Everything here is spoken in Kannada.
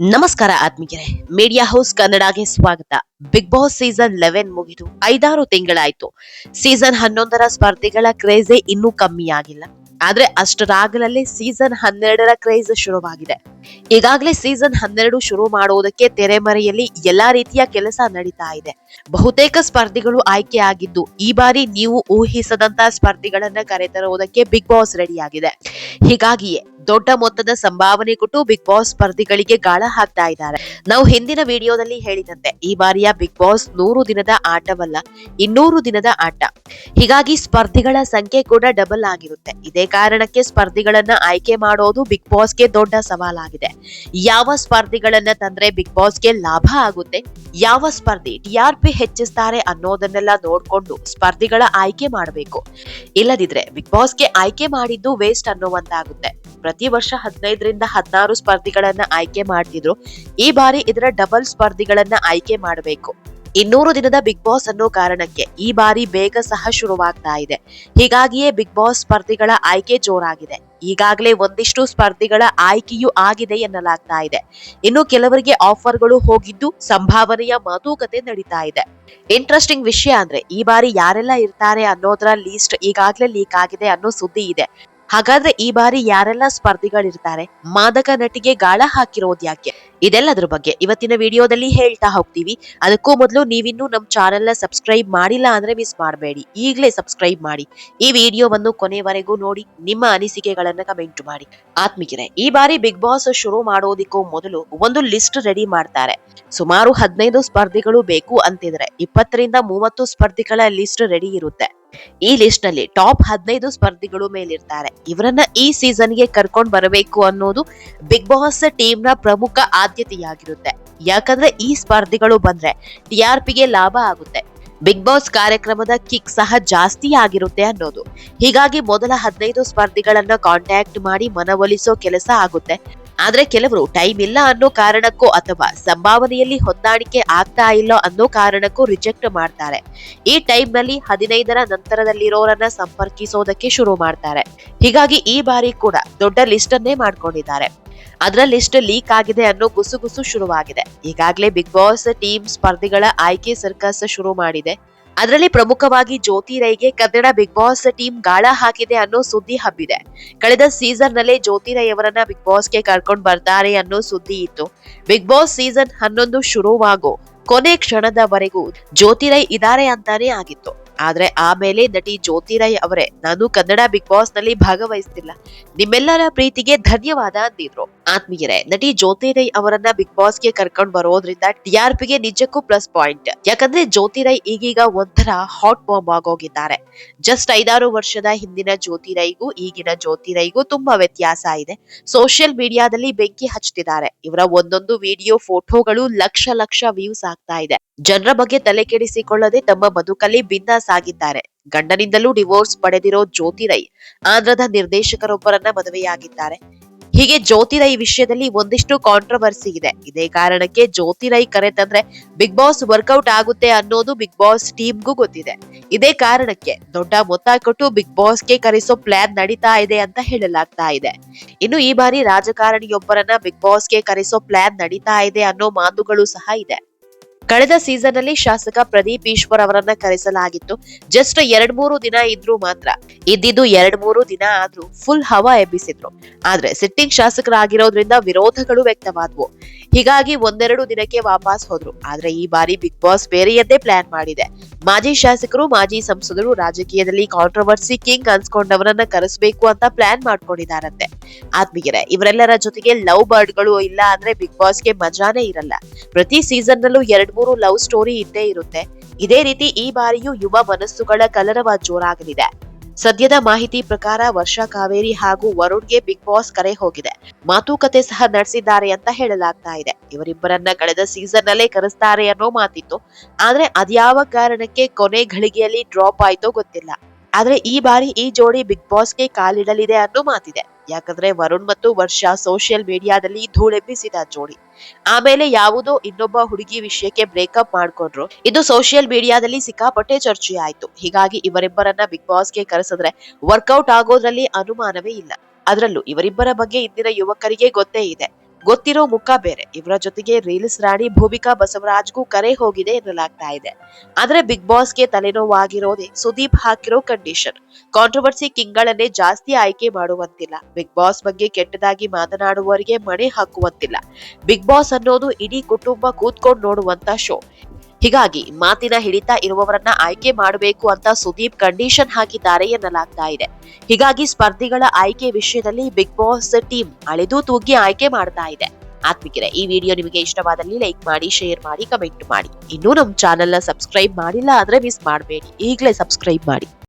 ನಮಸ್ಕಾರ ಆತ್ಮೀಯರೇ. ಮೀಡಿಯಾ ಹೌಸ್ ಕನ್ನಡಗೆ ಸ್ವಾಗತ. ಬಿಗ್ ಬಾಸ್ ಸೀಸನ್ ಲೆವೆನ್ ಮುಗಿದು ಐದಾರು ತಿಂಗಳಾಯ್ತು. ಸೀಸನ್ ಹನ್ನೊಂದರ ಸ್ಪರ್ಧಿಗಳ ಕ್ರೇಜೆ ಇನ್ನೂ ಕಮ್ಮಿ ಆಗಿಲ್ಲ. ಆದ್ರೆ ಅಷ್ಟರಾಗಲೇ ಸೀಸನ್ ಹನ್ನೆರಡರ ಕ್ರೇಜ್ ಶುರುವಾಗಿದೆ. ಈಗಾಗಲೇ ಸೀಸನ್ ಹನ್ನೆರಡು ಶುರು ಮಾಡುವುದಕ್ಕೆ ತೆರೆಮರೆಯಲ್ಲಿ ಎಲ್ಲಾ ರೀತಿಯ ಕೆಲಸ ನಡೀತಾ ಇದೆ. ಬಹುತೇಕ ಸ್ಪರ್ಧಿಗಳು ಆಯ್ಕೆ ಆಗಿದ್ದು, ಈ ಬಾರಿ ನೀವು ಊಹಿಸದಂತ ಸ್ಪರ್ಧಿಗಳನ್ನ ಕರೆತರುವುದಕ್ಕೆ ಬಿಗ್ ಬಾಸ್ ರೆಡಿಯಾಗಿದೆ ಹೀಗಾಗಿಯೇ ದೊಡ್ಡ ಮೊತ್ತದ ಸಂಭಾವನೆ ಕೊಟ್ಟು ಬಿಗ್ ಬಾಸ್ ಸ್ಪರ್ಧಿಗಳಿಗೆ ಗಾಳ ಹಾಕ್ತಾ ಇದ್ದಾರೆ. ನಾವು ಹಿಂದಿನ ವಿಡಿಯೋದಲ್ಲಿ ಹೇಳಿದಂತೆ, ಈ ಬಾರಿಯ ಬಿಗ್ ಬಾಸ್ ನೂರು ದಿನದ ಆಟವಲ್ಲ, ಇನ್ನೂರು ದಿನದ ಆಟ. ಹೀಗಾಗಿ ಸ್ಪರ್ಧಿಗಳ ಸಂಖ್ಯೆ ಕೂಡ ಡಬಲ್ ಆಗಿರುತ್ತೆ. ಇದೇ ಕಾರಣಕ್ಕೆ ಸ್ಪರ್ಧಿಗಳನ್ನ ಆಯ್ಕೆ ಮಾಡೋದು ಬಿಗ್ ಬಾಸ್ಗೆ ದೊಡ್ಡ ಸವಾಲಾಗಿದೆ. ಯಾವ ಸ್ಪರ್ಧಿಗಳನ್ನ ತಂದ್ರೆ ಬಿಗ್ ಬಾಸ್ಗೆ ಲಾಭ ಆಗುತ್ತೆ? ಯಾವ ಸ್ಪರ್ಧಿ ಟಿಆರ್ಪಿ ಹೆಚ್ಚಿಸ್ತಾರೆ ಅನ್ನೋದನ್ನೆಲ್ಲ ನೋಡ್ಕೊಂಡು ಸ್ಪರ್ಧಿಗಳ ಆಯ್ಕೆ ಮಾಡಬೇಕು. ಇಲ್ಲದಿದ್ರೆ ಬಿಗ್ ಬಾಸ್ಗೆ ಆಯ್ಕೆ ಮಾಡಿದ್ದು ವೇಸ್ಟ್ ಅನ್ನುವಂತಾಗುತ್ತೆ ಪ್ರತಿ ವರ್ಷ ಹದಿನೈದರಿಂದ ಹದಿನಾರು ಸ್ಪರ್ಧಿಗಳನ್ನ ಆಯ್ಕೆ ಮಾಡ್ತಿದ್ರು. ಈ ಬಾರಿ ಇದರ ಡಬಲ್ ಸ್ಪರ್ಧಿಗಳನ್ನ ಆಯ್ಕೆ ಮಾಡಬೇಕು. ಇನ್ನೂರು ದಿನದ ಬಿಗ್ ಬಾಸ್ ಅನ್ನೋ ಕಾರಣಕ್ಕೆ ಈ ಬಾರಿ ಬೇಗ ಸಹ ಶುರುವಾಗ್ತಾ ಇದೆ. ಹೀಗಾಗಿಯೇ ಬಿಗ್ ಬಾಸ್ ಸ್ಪರ್ಧಿಗಳ ಆಯ್ಕೆ ಜೋರಾಗಿದೆ. ಈಗಾಗಲೇ ಒಂದಿಷ್ಟು ಸ್ಪರ್ಧಿಗಳ ಆಯ್ಕೆಯೂ ಆಗಿದೆ ಎನ್ನಲಾಗ್ತಾ ಇದೆ. ಇನ್ನು ಕೆಲವರಿಗೆ ಆಫರ್ಗಳು ಹೋಗಿದ್ದು ಸಂಭಾವನೆಯ ಮಾತುಕತೆ ನಡೀತಾ ಇದೆ. ಇಂಟ್ರೆಸ್ಟಿಂಗ್ ವಿಷಯ ಅಂದ್ರೆ ಈ ಬಾರಿ ಯಾರೆಲ್ಲ ಇರ್ತಾರೆ ಅನ್ನೋದ್ರ ಲೀಸ್ಟ್ ಈಗಾಗಲೇ ಲೀಕ್ ಆಗಿದೆ ಅನ್ನೋ ಸುದ್ದಿ ಇದೆ. ಹಾಗಾದ್ರೆ ಈ ಬಾರಿ ಯಾರೆಲ್ಲ ಸ್ಪರ್ಧಿಗಳಿರ್ತಾರೆ? ಮಾದಕ ನಟಿಗೆ ಗಾಳ ಹಾಕಿರೋದು ಯಾಕೆ ಇದೆಲ್ಲದ್ರ ಬಗ್ಗೆ ಇವತ್ತಿನ ವಿಡಿಯೋದಲ್ಲಿ ಹೇಳ್ತಾ ಹೋಗ್ತೀವಿ. ಅದಕ್ಕೂ ಮೊದಲು ನೀವಿನ್ನೂ ನಮ್ಮ ಚಾನೆಲ್ನ ಸಬ್ಸ್ಕ್ರೈಬ್ ಮಾಡಿಲ್ಲ ಅಂದ್ರೆ ಮಿಸ್ ಮಾಡಬೇಡಿ. ಈಗಲೇ ಸಬ್ಸ್ಕ್ರೈಬ್ ಮಾಡಿ. ಈ ವಿಡಿಯೋವನ್ನು ಕೊನೆವರೆಗೂ ನೋಡಿ, ನಿಮ್ಮ ಅನಿಸಿಕೆಗಳನ್ನ ಕಮೆಂಟ್ ಮಾಡಿ. ಆತ್ಮಿಕರೆ ಈ ಬಾರಿ ಬಿಗ್ ಬಾಸ್ ಶುರು ಮಾಡೋದಿಕ್ಕೂ ಮೊದಲು ಒಂದು ಲಿಸ್ಟ್ ರೆಡಿ ಮಾಡ್ತಾರೆ. ಸುಮಾರು ಹದಿನೈದು ಸ್ಪರ್ಧಿಗಳು ಬೇಕು ಅಂತಿದ್ರೆ ಇಪ್ಪತ್ತರಿಂದ ಮೂವತ್ತು ಸ್ಪರ್ಧಿಗಳ ಲಿಸ್ಟ್ ರೆಡಿ ಇರುತ್ತೆ. ಈ ಲಿಸ್ಟ್ನಲ್ಲಿ ಟಾಪ್ ಹದಿನೈದು ಸ್ಪರ್ಧಿಗಳು ಮೇಲಿರ್ತಾರೆ. ಇವರನ್ನ ಈ ಸೀಸನ್ಗೆ ಕರ್ಕೊಂಡು ಬರಬೇಕು ಅನ್ನೋದು ಬಿಗ್ ಬಾಸ್ ಟೀಮ್ನ ಪ್ರಮುಖ ಆದ್ಯತೆಯಾಗಿರುತ್ತೆ ಯಾಕಂದ್ರೆ ಈ ಸ್ಪರ್ಧಿಗಳು ಬಂದ್ರೆ ಟಿಆರ್ಪಿಗೆ ಲಾಭ ಆಗುತ್ತೆ. ಬಿಗ್ ಬಾಸ್ ಕಾರ್ಯಕ್ರಮದ ಕಿಕ್ ಸಹ ಜಾಸ್ತಿ ಆಗಿರುತ್ತೆ ಅನ್ನೋದು. ಹೀಗಾಗಿ ಮೊದಲ ಹದಿನೈದು ಸ್ಪರ್ಧಿಗಳನ್ನ ಕಾಂಟ್ಯಾಕ್ಟ್ ಮಾಡಿ ಮನವೊಲಿಸೋ ಕೆಲಸ ಆಗುತ್ತೆ. ಆದ್ರೆ ಕೆಲವರು ಟೈಮ್ ಇಲ್ಲ ಅನ್ನೋ ಕಾರಣಕ್ಕೂ ಅಥವಾ ಸಂಭಾವನೆಯಲ್ಲಿ ಹೊಂದಾಣಿಕೆ ಆಗ್ತಾ ಇಲ್ಲ ಅನ್ನೋ ಕಾರಣಕ್ಕೂ ರಿಜೆಕ್ಟ್ ಮಾಡ್ತಾರೆ. ಈ ಟೈಮ್ನಲ್ಲಿ ಹದಿನೈದರ ನಂತರದಲ್ಲಿರೋರನ್ನ ಸಂಪರ್ಕಿಸೋದಕ್ಕೆ ಶುರು ಮಾಡ್ತಾರೆ. ಹೀಗಾಗಿ ಈ ಬಾರಿ ಕೂಡ ದೊಡ್ಡ ಲಿಸ್ಟ್ ಅನ್ನೇ ಮಾಡ್ಕೊಂಡಿದ್ದಾರೆ. ಅದರ ಎಷ್ಟು ಲೀಕ್ ಆಗಿದೆ ಅನ್ನೋ ಗುಸುಗುಸು ಶುರುವಾಗಿದೆ. ಈಗಾಗಲೇ ಬಿಗ್ ಬಾಸ್ ಟೀಮ್ ಸ್ಪರ್ಧಿಗಳ ಆಯ್ಕೆ ಸರ್ಕಸ್ ಶುರು ಮಾಡಿದೆ. ಅದರಲ್ಲಿ ಪ್ರಮುಖವಾಗಿ ಜ್ಯೋತಿ ರೈಗೆ ಕನ್ನಡ ಬಿಗ್ ಬಾಸ್ ಟೀಮ್ ಗಾಳ ಹಾಕಿದೆ ಅನ್ನೋ ಸುದ್ದಿ ಹಬ್ಬಿದೆ. ಕಳೆದ ಸೀಸನ್ ನಲ್ಲೇ ಜ್ಯೋತಿ ರೈ ಅವರನ್ನ ಬಿಗ್ ಬಾಸ್ಗೆ ಕರ್ಕೊಂಡು ಬರ್ತಾರೆ ಅನ್ನೋ ಸುದ್ದಿ ಇತ್ತು. ಬಿಗ್ ಬಾಸ್ ಸೀಸನ್ ಹನ್ನೊಂದು ಶುರುವಾಗೋ ಕೊನೆ ಕ್ಷಣದವರೆಗೂ ಜ್ಯೋತಿ ರೈ ಇದಾರೆ ಅಂತಾನೆ ಆಗಿತ್ತು. ಆದ್ರೆ ಆಮೇಲೆ ನಟಿ ಜ್ಯೋತಿರಾಯ್ ಅವರೇ, ನಾನು ಕನ್ನಡ ಬಿಗ್ ಬಾಸ್ನಲ್ಲಿ ಭಾಗವಹಿಸ್ತಿಲ್ಲ. ನಿಮ್ಮೆಲ್ಲರ ಪ್ರೀತಿಗೆ ಧನ್ಯವಾದ ಅಂದಿದ್ರು. ಆತ್ಮೀಯರೇ, ನಟಿ ಜ್ಯೋತಿರೈ ಅವರನ್ನ ಬಿಗ್ ಬಾಸ್ಗೆ ಕರ್ಕೊಂಡ್ ಬರೋದ್ರಿಂದ ಟಿಆರ್ಪಿಗೆ ನಿಜಕ್ಕೂ ಪ್ಲಸ್ ಪಾಯಿಂಟ್. ಯಾಕಂದ್ರೆ ಜ್ಯೋತಿರೈ ಈಗೀಗ ಒಂಥರ ಹಾಟ್ ಬಾಂಬ್ ಆಗೋಗಿದ್ದಾರೆ. ಜಸ್ಟ್ ಐದಾರು ವರ್ಷದ ಹಿಂದಿನ ಜ್ಯೋತಿರೈಗೂ ಈಗಿನ ಜ್ಯೋತಿರೈಗೂ ತುಂಬಾ ವ್ಯತ್ಯಾಸ ಇದೆ. ಸೋಷಿಯಲ್ ಮೀಡಿಯಾದಲ್ಲಿ ಬೆಂಕಿ ಹಚ್ತಿದ್ದಾರೆ. ಇವರ ಒಂದೊಂದು ವಿಡಿಯೋ, ಫೋಟೋಗಳು ಲಕ್ಷ ಲಕ್ಷ ವ್ಯೂಸ್ ಆಗ್ತಾ ಇದೆ. ಜನರ ಬಗ್ಗೆ ತಲೆ ಕೆಡಿಸಿಕೊಳ್ಳದೆ ತಮ್ಮ ಬದುಕಲ್ಲಿ ಬಿಂದಾಸ್ ಆಗಿದ್ದಾರೆ ಗಂಡನಿಂದಲೂ ಡಿವೋರ್ಸ್ ಪಡೆದಿರೋ ಜ್ಯೋತಿ ರೈ ಆಂಧ್ರದ ನಿರ್ದೇಶಕರೊಬ್ಬರನ್ನ ಮದುವೆಯಾಗಿದ್ದಾರೆ. ಹೀಗೆ ಜ್ಯೋತಿ ರೈ ವಿಷಯದಲ್ಲಿ ಒಂದಿಷ್ಟು ಕಾಂಟ್ರವರ್ಸಿ ಇದೆ. ಇದೇ ಕಾರಣಕ್ಕೆ ಜ್ಯೋತಿ ರೈ ಕರೆ ತಂದ್ರೆ ಬಿಗ್ ಬಾಸ್ ವರ್ಕೌಟ್ ಆಗುತ್ತೆ ಅನ್ನೋದು ಬಿಗ್ ಬಾಸ್ ಟೀಮ್ಗೂ ಗೊತ್ತಿದೆ. ಇದೇ ಕಾರಣಕ್ಕೆ ದೊಡ್ಡ ಮೊತ್ತ ಕೊಟ್ಟು ಬಿಗ್ ಬಾಸ್ಗೆ ಕರೆಸೋ ಪ್ಲಾನ್ ನಡೀತಾ ಇದೆ ಅಂತ ಹೇಳಲಾಗ್ತಾ ಇದೆ. ಇನ್ನು ಈ ಬಾರಿ ರಾಜಕಾರಣಿಯೊಬ್ಬರನ್ನ ಬಿಗ್ ಬಾಸ್ಗೆ ಕರೆಸೋ ಪ್ಲಾನ್ ನಡೀತಾ ಇದೆ ಅನ್ನೋ ಮಾತುಗಳು ಸಹ ಇದೆ. ಕಳೆದ ಸೀಸನ್ ಅಲ್ಲಿ ಶಾಸಕ ಪ್ರದೀಪ್ ಈಶ್ವರ್ ಅವರನ್ನ ಕರೆಸಲಾಗಿತ್ತು. ಜಸ್ಟ್ ಎರಡ್ ಮೂರು ದಿನ ಇದ್ರು ಮಾತ್ರ. ಇದ್ದಿದ್ದು ಎರಡ್ ಮೂರು ದಿನ ಆದ್ರೂ ಫುಲ್ ಹವಾ ಎಬ್ಬಿಸಿದ್ರು. ಆದ್ರೆ ಸಿಟ್ಟಿಂಗ್ ಶಾಸಕರಾಗಿರೋದ್ರಿಂದ ವಿರೋಧಗಳು ವ್ಯಕ್ತವಾದ್ವು. ಹೀಗಾಗಿ ಒಂದೆರಡು ದಿನಕ್ಕೆ ವಾಪಸ್ ಹೋದ್ರು. ಆದ್ರೆ ಈ ಬಾರಿ ಬಿಗ್ ಬಾಸ್ ಬೇರೆಯದ್ದೇ ಪ್ಲಾನ್ ಮಾಡಿದೆ. ಮಾಜಿ ಶಾಸಕರು, ಮಾಜಿ ಸಂಸದರು ರಾಜಕೀಯದಲ್ಲಿ ಕಾಂಟ್ರವರ್ಸಿ ಕಿಂಗ್ ಅನ್ಸ್ಕೊಂಡವರನ್ನ ಕರೆಸಬೇಕು ಅಂತ ಪ್ಲಾನ್ ಮಾಡ್ಕೊಂಡಿದಾರಂತೆ ಆತ್ಮೀಯರೇ ಇವರೆಲ್ಲರ ಜೊತೆಗೆ ಲವ್ ಬರ್ಡ್ಗಳು ಇಲ್ಲ ಅಂದ್ರೆ ಬಿಗ್ ಬಾಸ್ಗೆ ಮಜಾನೇ ಇರಲ್ಲ. ಪ್ರತಿ ಸೀಸನ್ ನಲ್ಲೂ ಎರಡ್ ಮೂರು ಲವ್ ಸ್ಟೋರಿ ಇದ್ದೇ ಇರುತ್ತೆ. ಇದೇ ರೀತಿ ಈ ಬಾರಿಯೂ ಯುವ ಮನಸ್ಸುಗಳ ಕಲರವ ಜೋರಾಗಲಿದೆ. ಸದ್ಯದ ಮಾಹಿತಿ ಪ್ರಕಾರ ವರ್ಷಾ ಕಾವೇರಿ ಹಾಗೂ ವರುಣ್ಗೆ ಬಿಗ್ ಬಾಸ್ ಕರೆ ಹೋಗಿದೆ. ಮಾತುಕತೆ ಸಹ ನಡೆಸಿದ್ದಾರೆ ಅಂತ ಹೇಳಲಾಗ್ತಾ ಇದೆ. ಇವರಿಬ್ಬರನ್ನ ಕಳೆದ ಸೀಸನ್ ನಲ್ಲೇ ಕರೆಸ್ತಾರೆ ಅನ್ನೋ ಮಾತಿತ್ತು. ಆದ್ರೆ ಅದ್ಯಾವ ಕಾರಣಕ್ಕೆ ಕೊನೆ ಘಳಿಗೆಯಲ್ಲಿ ಡ್ರಾಪ್ ಆಯ್ತೋ ಗೊತ್ತಿಲ್ಲ. ಆದ್ರೆ ಈ ಬಾರಿ ಈ ಜೋಡಿ ಬಿಗ್ ಬಾಸ್ಗೆ ಕಾಲಿಡಲಿದೆ ಅನ್ನೋ ಮಾತಿದೆ. ಯಾಕಂದ್ರೆ ವರುಣ್ ಮತ್ತು ವರ್ಷ ಸೋಷಿಯಲ್ ಮೀಡಿಯಾದಲ್ಲಿ ಧೂಳೆಬ್ಬಿಸಿದ ಜೋಡಿ. ಆಮೇಲೆ ಯಾವುದೋ ಇನ್ನೊಬ್ಬ ಹುಡುಗಿ ವಿಷಯಕ್ಕೆ ಬ್ರೇಕಪ್ ಮಾಡ್ಕೊಂಡ್ರು. ಇದು ಸೋಷಿಯಲ್ ಮೀಡಿಯಾದಲ್ಲಿ ಸಿಕ್ಕಾಪಟ್ಟೆ ಚರ್ಚೆ ಆಯ್ತು. ಹೀಗಾಗಿ ಇವರಿಬ್ಬರನ್ನ ಬಿಗ್ ಬಾಸ್ಗೆ ಕರೆಸಿದ್ರೆ ವರ್ಕೌಟ್ ಆಗೋದ್ರಲ್ಲಿ ಅನುಮಾನವೇ ಇಲ್ಲ. ಅದರಲ್ಲೂ ಇವರಿಬ್ಬರ ಬಗ್ಗೆ ಇಂದಿನ ಯುವಕರಿಗೆ ಗೊತ್ತೇ ಇದೆ. ಗೊತ್ತಿರೋ ಮುಖ ಬೇರೆ. ಇವರ ಜೊತೆಗೆ ರೀಲ್ಸ್ ರಾಣಿ ಭೂಮಿಕಾ ಬಸವರಾಜ್ಗೂ ಕರೆ ಹೋಗಿದೆ ಎನ್ನಲಾಗ್ತಾ ಇದೆ. ಆದ್ರೆ ಬಿಗ್ ಬಾಸ್ಗೆ ತಲೆನೋವಾಗಿರೋದೇ ಸುದೀಪ್ ಹಾಕಿರೋ ಕಂಡೀಷನ್. ಕಾಂಟ್ರವರ್ಸಿ ಕಿಂಗ್ಗಳನ್ನೇ ಜಾಸ್ತಿ ಆಯ್ಕೆ ಮಾಡುವಂತಿಲ್ಲ. ಬಿಗ್ ಬಾಸ್ ಬಗ್ಗೆ ಕೆಟ್ಟದಾಗಿ ಮಾತನಾಡುವವರಿಗೆ ಮಣೆ ಹಾಕುವಂತಿಲ್ಲ. ಬಿಗ್ ಬಾಸ್ ಅನ್ನೋದು ಇಡೀ ಕುಟುಂಬ ಕೂತ್ಕೊಂಡು ನೋಡುವಂತ ಶೋ. ಹೀಗಾಗಿ ಮಾತಿನ ಹಿಡಿತ ಇರುವವರನ್ನ ಆಯ್ಕೆ ಮಾಡಬೇಕು ಅಂತ ಸುದೀಪ್ ಕಂಡೀಷನ್ ಹಾಕಿದ್ದಾರೆ ಎನ್ನಲಾಗ್ತಾ ಇದೆ. ಹೀಗಾಗಿ ಸ್ಪರ್ಧಿಗಳ ಆಯ್ಕೆ ವಿಷಯದಲ್ಲಿ ಬಿಗ್ ಬಾಸ್ ಟೀಮ್ ಅಳೆದು ತೂಗಿ ಆಯ್ಕೆ ಮಾಡ್ತಾ ಇದೆ. ಆತ್ಮಿಕರೆ, ಈ ವಿಡಿಯೋ ನಿಮಗೆ ಇಷ್ಟವಾದಲ್ಲಿ ಲೈಕ್ ಮಾಡಿ, ಶೇರ್ ಮಾಡಿ, ಕಮೆಂಟ್ ಮಾಡಿ. ಇನ್ನೂ ನಮ್ಮ ಚಾನೆಲ್ನ ಸಬ್ಸ್ಕ್ರೈಬ್ ಮಾಡಿಲ್ಲ ಅಂದ್ರೆ ಮಿಸ್ ಮಾಡಬೇಡಿ. ಈಗಲೇ ಸಬ್ಸ್ಕ್ರೈಬ್ ಮಾಡಿ.